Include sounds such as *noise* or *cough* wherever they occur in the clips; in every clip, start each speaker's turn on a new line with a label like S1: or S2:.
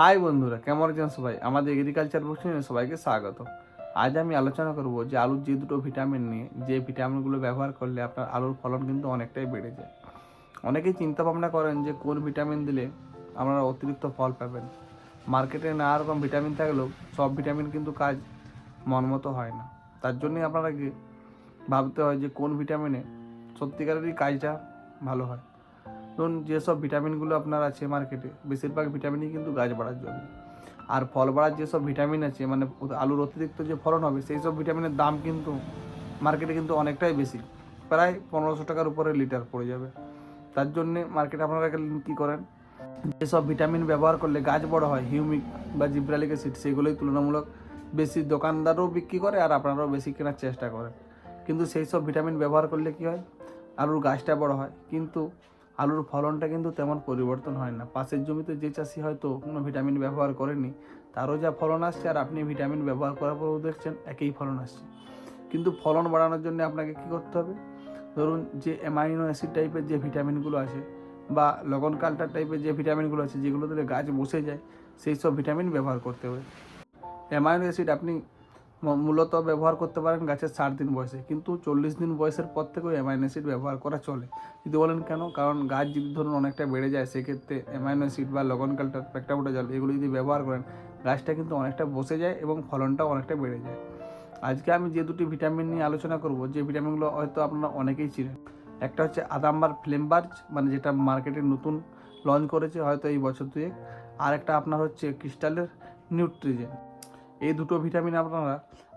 S1: High বন্ধুরা, কেমন আছেন সবাই? আমাদের এগ্রিকালচার বুক সবাইকে স্বাগত। আজ আমি আলোচনা করব যে আলুর যে দুটো ভিটামিন নিয়ে, যে ভিটামিনগুলো ব্যবহার করলে আপনার আলুর ফলন কিন্তু অনেকটাই বেড়ে যায়। অনেকেই চিন্তা ভাবনা করেন যে কোন ভিটামিন দিলে আপনারা অতিরিক্ত ফল পাবেন। মার্কেটে নানা রকম ভিটামিন থাকলেও সব ভিটামিন কিন্তু কাজ মন মতো হয় না। তার জন্যই আপনারাকে ভাবতে হয় যে কোন ভিটামিনে সত্যিকারেরই কাজটা ভালো হয়। ধরুন যেসব ভিটামিনগুলো আপনার আছে মার্কেটে, বেশিরভাগ ভিটামিনই কিন্তু গাছ বাড়ার জন্য। আর ফল বাড়ার যেসব ভিটামিন আছে মানে আলুর অতিরিক্ত যে ফলন হবে, সেই সব ভিটামিনের দাম কিন্তু মার্কেটে কিন্তু অনেকটাই বেশি। প্রায় পনেরোশো টাকার উপরে লিটার পড়ে যাবে। তার জন্যে মার্কেটে আপনারা কী করেন? যেসব ভিটামিন ব্যবহার করলে গাছ বড় হয়, হিউমিক বা জিব্রালিক অ্যাসিড, সেগুলোই তুলনামূলক বেশি দোকানদারও বিক্রি করে আর আপনারাও বেশি কেনার চেষ্টা করেন। কিন্তু সেই সব ভিটামিন ব্যবহার করলে কী হয়? আলুর গাছটা বড় হয়। কিন্তু আলুর ফলনটা কিন্তু তেমন পরিবর্তন হয় না। পাশের জমিতে যে চাষি হয়তো কোনো ভিটামিন ব্যবহার করেনি, তারও যা ফলন আসছে আর আপনি ভিটামিন ব্যবহার করার পরেও দেখছেন একই ফলন আসছে। কিন্তু ফলন বাড়ানোর জন্য আপনাকে কী করতে হবে? ধরুন যে অ্যামাইনো অ্যাসিড টাইপের যে ভিটামিনগুলো আছে বা লগন কাল্টার টাইপের যে ভিটামিনগুলো আছে, যেগুলো দিলে গাছ বসে যায়, সেই সব ভিটামিন ব্যবহার করতে হবে। অ্যামাইনো অ্যাসিড আপনি মূলত ব্যবহার করতে পারেন গাছের ষাট দিন বয়সে। কিন্তু চল্লিশ দিন বয়সের পর থেকেও অ্যামাইনো অ্যাসিড ব্যবহার করা চলে। যদি বলেন কেন? কারণ গাছ যদি ধরুন অনেকটা বেড়ে যায়, সেক্ষেত্রে অ্যামাইনো অ্যাসিড বা লগন কালটার প্যাকটাবোটা জল, এগুলো যদি ব্যবহার করেন, গাছটা কিন্তু অনেকটা বসে যায় এবং ফলনটাও অনেকটা বেড়ে যায়। আজকে আমি যে দুটি ভিটামিন নিয়ে আলোচনা করব, যে ভিটামিনগুলো হয়তো আপনারা অনেকেই চিনেন। একটা হচ্ছে আদাম্বার ফ্লেমবার্জ মানে যেটা মার্কেটে নতুন লঞ্চ করেছে হয়তো এই বছর দুয়েক। আর একটা আপনার হচ্ছে ক্রিস্টালের নিউট্রিজেন। এই দুটো ভিটামিন আপনারা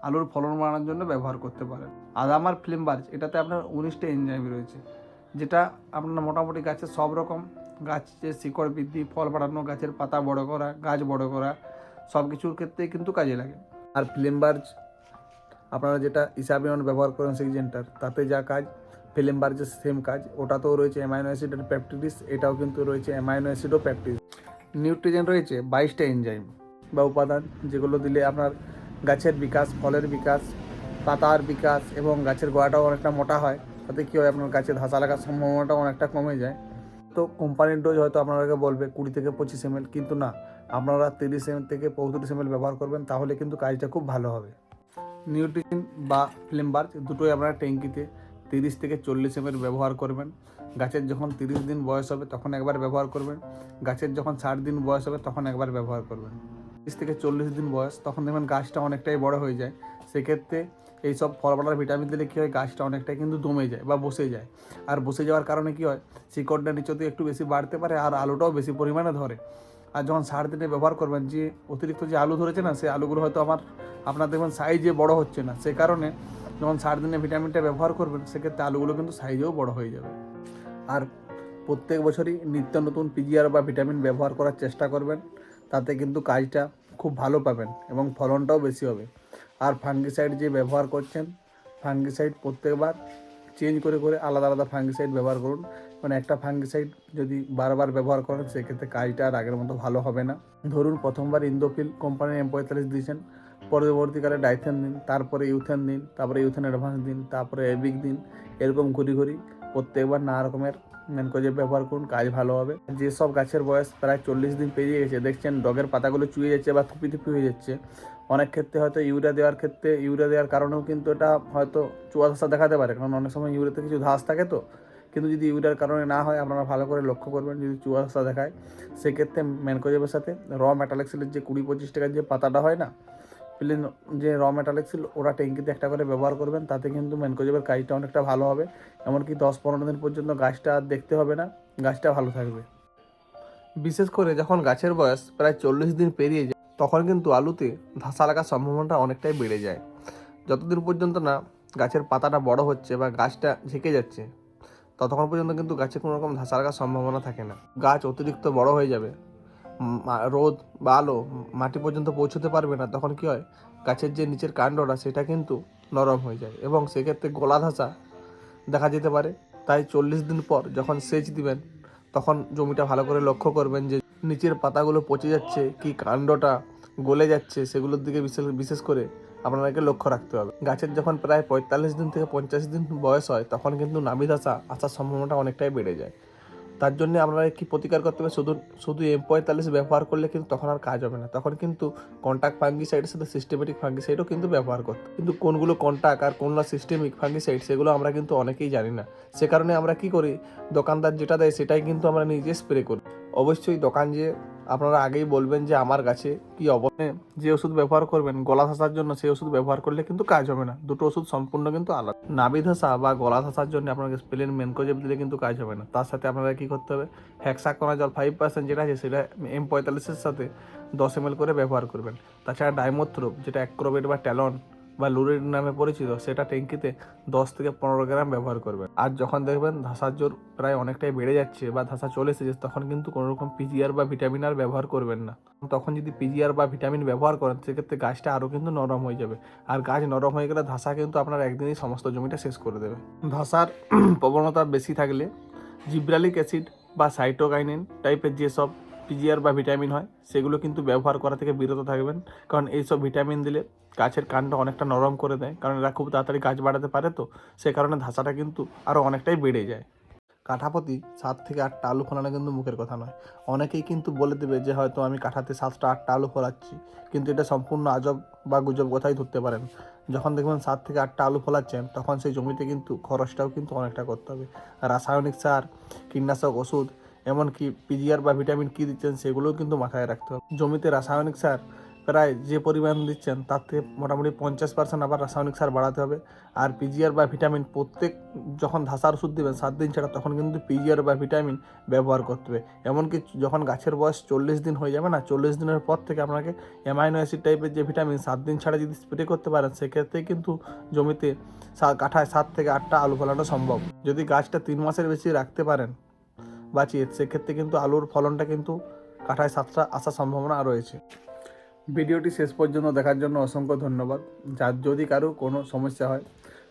S1: আলুর ফলন বাড়ানোর জন্য ব্যবহার করতে পারেন। আদামার ফ্লেমবার্জ, এটাতে আপনার উনিশটা এনজাইম রয়েছে, যেটা আপনার মোটামুটি গাছের সব রকম গাছের শিকড় বৃদ্ধি, ফল বাড়ানো, গাছের পাতা বড় করা, গাছ বড় করা, সব কিছুর ক্ষেত্রেই কিন্তু কাজে লাগে। আর ফ্লেমবার্জ, আপনারা যেটা ইসাবিয়ন ব্যবহার করেন সিগজেন্টার তাতে যা কাজ, ফ্লেমবার্জের সেম কাজ, ওটাতেও রয়েছে অ্যামাইনো অ্যাসিড আর প্যাপটিডিস এটাও কিন্তু রয়েছে অ্যামাইনো অ্যাসিড ও প্যাপটিডিস নিউট্রিজেন রয়েছে বাইশটা এনজাইম বা উপাদান যেগুলো দিলে আপনার গাছের বিকাশ, ফলের বিকাশ, পাতার বিকাশ এবং গাছের গোড়াটাও অনেকটা মোটা হয়। তাতে কী হয় আপনার গাছে ধাসা লাগার সম্ভাবনাটাও অনেকটা কমে যায়। তো কোম্পানির ডোজ হয়তো আপনাদেরকে বলবে কুড়ি থেকে পঁচিশ এম কিন্তু না, আপনারা তিরিশ এম থেকে পঁয়ত্রিশ এম ব্যবহার করবেন, তাহলে কিন্তু কাজটা খুব ভালো হবে। নিউট্রিশন বা ফ্লেমবার্জ দুটোই আপনারা ট্যাঙ্কিতে তিরিশ থেকে চল্লিশ এম ব্যবহার করবেন। গাছের যখন তিরিশ দিন বয়স হবে, তখন একবার ব্যবহার করবেন। গাছের যখন ষাট দিন বয়স হবে, তখন একবার ব্যবহার করবেন। তিরিশ থেকে চল্লিশ দিন বয়স, তখন দেখবেন গাছটা অনেকটাই বড় হয়ে যায়। সেক্ষেত্রে এই সব ফল বাড়ার ভিটামিন দিলে কী হয়, গাছটা অনেকটাই কিন্তু দমে যায় বা বসে যায়। আর বসে যাওয়ার কারণে কী হয়, শিকড়টা নিচতে একটু বেশি বাড়তে পারে আর আলুটাও বেশি পরিমাণে ধরে। আর যখন সার দিনে ব্যবহার করবেন, যে অতিরিক্ত যে আলু ধরেছে না সেই আলুগুলো হয়তো আমার, আপনার দেখবেন সাইজে বড় হচ্ছে না। সে কারণে যখন সার দিনে ভিটামিনটা ব্যবহার করবেন, সেক্ষেত্রে আলুগুলো কিন্তু সাইজেও বড় হয়ে যাবে। আর প্রত্যেক বছরই নিত্য নতুন পিজিআর বা ভিটামিন ব্যবহার করার চেষ্টা করবেন। তাতে কিন্তু কাজটা খুব ভালো পাবেন এবং ফলনটাও বেশি হবে। আর ফাঙ্গিসাইড যে ব্যবহার করছেন ফাঙ্গিসাইড প্রত্যেকবার চেঞ্জ করে করে আলাদা আলাদা ফাঙ্গিসাইড ব্যবহার করুন। মানে একটা ফাঙ্গিসাইড যদি বারবার ব্যবহার করেন, সেক্ষেত্রে কাজটা আর আগের মতো ভালো হবে না। ধরুন, প্রথমবার ইন্দোফিল কোম্পানির এম পঁয়তাল্লিশ দিয়েছেন, পরবর্তীকালে ডাইথেন দিন, তারপরে ইউথেন দিন, তারপরে ইউথেন অ্যাডভান্স দিন, তারপরে এবিক দিন, এরকম ঘুরি ঘুরি প্রত্যেকবার নানা রকমের ম্যানকোজে ব্যবহার করুন, কাজ ভালো হবে। যেসব গাছের বয়স প্রায় চল্লিশ দিন পেরিয়ে গেছে, দেখছেন ডগের পাতাগুলো চুয়ে যাচ্ছে বা থুপি থুপি হয়ে যাচ্ছে। অনেক ক্ষেত্রে হয়তো ইউরিয়া দেওয়ার ক্ষেত্রে, ইউরিয়া দেওয়ার কারণেও কিন্তু এটা হয়তো চুয়া ধসা দেখাতে পারে, কারণ অনেক সময় ইউরিয়াতে কিছু ঘাস থাকে তো। কিন্তু যদি ইউরিয়ার কারণে না হয়, আপনারা ভালো করে লক্ষ্য করবেন যদি চুয়া ধসা দেখায়। সেক্ষেত্রে ম্যানকোজেবের সাথে র মেটালেক্সিলের যে কুড়ি পঁচিশ টাকার যে পাতাটা হয় না প্লেন যে র মেটালেক্সিল ওরা ট্যাঙ্কিতে একটা করে ব্যবহার করবেন, তাতে কিন্তু ম্যানকোজেবের কাজটা অনেকটা ভালো হবে। এমনকি দশ পনেরো দিন পর্যন্ত গাছটা আর দেখতে হবে না, গাছটা ভালো থাকবে। বিশেষ করে যখন গাছের বয়স প্রায় চল্লিশ দিন পেরিয়ে যায়, তখন কিন্তু আলুতে ধসা লাগার সম্ভাবনাটা অনেকটাই বেড়ে যায়। যতদিন পর্যন্ত না গাছের পাতাটা বড় হচ্ছে বা গাছটা ঝেঁকে যাচ্ছে, ততক্ষণ পর্যন্ত কিন্তু গাছে কোনো রকম ধসা লাগার সম্ভাবনা থাকে না। গাছ অতিরিক্ত বড় হয়ে যাবে রোদ বা আলো মাটি পর্যন্ত পৌঁছতে পারবে না, তখন কি হয়? গাছের যে নিচের কাণ্ডটা, সেটা কিন্তু নরম হয়ে যায় এবং সেক্ষেত্রে গলা ধসা দেখা যেতে পারে। তাই চল্লিশ দিন পর যখন সেচ দিবেন, তখন জমিটা ভালো করে লক্ষ্য করবেন যে নিচের পাতাগুলো পচে যাচ্ছে, কি কাণ্ডটা গলে যাচ্ছে, সেগুলোর দিকে বিশেষ বিশেষ করে আপনাদেরকে লক্ষ্য রাখতে হবে। গাছের যখন প্রায় পঁয়তাল্লিশ দিন থেকে পঞ্চাশ দিন বয়স হয়, তখন কিন্তু নাবি ধসা আসার সম্ভাবনাটা অনেকটাই বেড়ে যায়। তার জন্য আপনারা কি প্রতিকার করতে হবে। শুধু শুধু এম পঁয়তাল্লিশ ব্যবহার করলে কিন্তু তখন আর কাজ হবে না। তখন কিন্তু কন্ট্যাক্ট ফাঙ্গিসাইডের সাথে সিস্টেমেটিক ফাঙ্গিসাইডও কিন্তু ব্যবহার করতে কিন্তু কোনগুলো কন্ট্যাক্ট আর কোনগুলো সিস্টেমিক ফাঙ্গিসাইড সেগুলো আমরা কিন্তু অনেকেই জানি না। সে কারণে আমরা কি করি? দোকানদার যেটা দেয় সেটাই কিন্তু আমরা নিজে স্প্রে করি। অবশ্যই দোকান যে আপনারা আগেই বলবেন যে আমার কাছে কি অবস্থা যে ওষুধ ব্যবহার করবেন, গলা ধসার জন্য সেই ওষুধ ব্যবহার করলে কিন্তু কাজ হবে না। দুটো ওষুধ সম্পূর্ণ কিন্তু আলাদা। নাভি ধসা বা গলা ধসার জন্য আপনাকে স্পেলেন মেনকোজেব দিলে কিন্তু কাজ হবে না। তার সাথে আপনারা কি করতে হবে? হ্যাক্সাকোনা জল ফাইভ পার্সেন্ট যেটা আছে সেটা এম পঁয়তাল্লিশের সাথে দশ এম করে ব্যবহার করবেন। তাছাড়া ডাইমোথ্রোপ যেটা অ্যাক্রোবেট বা ট্যালন বা লুরিন নামে পরিচিত, সেটা ট্যাঙ্কিতে দশ থেকে পনেরো গ্রাম ব্যবহার করবেন। আর যখন দেখবেন ধাসার জোর প্রায় অনেকটাই বেড়ে যাচ্ছে বা ধাসা চলে এসেছে, তখন কিন্তু কোনো রকম পিজিআর বা ভিটামিন আর ব্যবহার করবেন না। তখন যদি পিজিআর বা ভিটামিন ব্যবহার করেন, সেক্ষেত্রে গাছটা আরও কিন্তু নরম হয়ে যাবে। আর গাছ নরম হয়ে গেলে ধাসা কিন্তু আপনার একদিনই সমস্ত জমিটা শেষ করে দেবে। ধাসার *clears throat* প্রবণতা বেশি থাকলে জিব্রালিক অ্যাসিড বা সাইটোকাইনিন টাইপের যেসব পিজিআর বা ভিটামিন হয়, সেগুলো কিন্তু ব্যবহার করা থেকে বিরত থাকবেন। কারণ এইসব ভিটামিন দিলে গাছের কাণ্ড অনেকটা নরম করে দেয়, কারণ এরা খুব তাড়াতাড়ি গাছ বাড়াতে পারে তো, সে কারণে ধাসাটা কিন্তু আরও অনেকটাই বেড়ে যায়। কাঠাপতি সাত থেকে আটটা আলু ফলানো কিন্তু মুখের কথা নয়। অনেকেই কিন্তু বলে দেবে যে হয়তো আমি কাঠাতে সাতটা আটটা আলু ফলাচ্ছি, কিন্তু এটা সম্পূর্ণ আজব বা গুজব কথাই ধরতে পারেন? যখন দেখবেন সাত থেকে আটটা আলু ফলাচ্ছেন, তখন সেই জমিতে কিন্তু খরচটাও কিন্তু অনেকটা করতে হবে। রাসায়নিক সার, কীটনাশক ওষুধ, এমনকি পিজিআর বা ভিটামিন কী দিচ্ছেন, সেগুলোও কিন্তু মাথায় রাখতে হবে। জমিতে রাসায়নিক সার প্রায় যে পরিমাণ দিচ্ছেন, তার থেকে মোটামুটি পঞ্চাশ পার্সেন্ট আবার রাসায়নিক সার বাড়াতে হবে। আর পিজিআর বা ভিটামিন প্রত্যেক যখন ধাসার ওষুধ দেবেন, সাত দিন ছাড়া তখন কিন্তু পিজিআর বা ভিটামিন ব্যবহার করতে হবে। এমনকি যখন গাছের বয়স চল্লিশ দিন হয়ে যাবে না, চল্লিশ দিনের পর থেকে আপনাকে অ্যামাইনো অ্যাসিড টাইপের যে ভিটামিন সাত দিন ছাড়া যদি স্প্রে করতে পারেন, সেক্ষেত্রে কিন্তু জমিতে কাঠায় সাত থেকে আটটা আলু ফলানো সম্ভব। যদি গাছটা তিন মাসের বেশি রাখতে পারেন বাঁচিয়ে, সেক্ষেত্রে কিন্তু আলুর ফলনটা কিন্তু কাঠায় সাতটা আসার সম্ভাবনা রয়েছে। ভিডিওটি শেষ পর্যন্ত দেখার জন্য অসংখ্য ধন্যবাদ। যার যদি কারও কোনো সমস্যা হয়,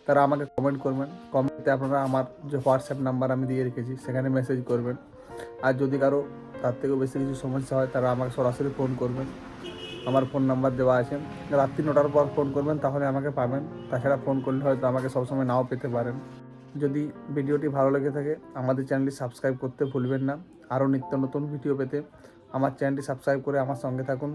S1: তারা আমাকে কমেন্ট করবেন। কমেন্টে আপনারা আমার যে হোয়াটসঅ্যাপ নাম্বার আমি দিয়ে রেখেছি, সেখানে মেসেজ করবেন। আর যদি কারও তার থেকেও বেশি কিছু সমস্যা হয়, তারা আমাকে সরাসরি ফোন করবেন। আমার ফোন নাম্বার দেওয়া আছে। রাত্রি নটার পর ফোন করবেন, তাহলে আমাকে পাবেন। তাছাড়া ফোন করলে হয়তো আমাকে সবসময় নাও পেতে পারেন। যদি ভিডিওটি ভালো লেগে থাকে, আমাদের চ্যানেলটি সাবস্ক্রাইব করতে ভুলবেন না। আরও নিত্য নতুন ভিডিও পেতে আমার চ্যানেলটি সাবস্ক্রাইব করে আমার সঙ্গে থাকুন।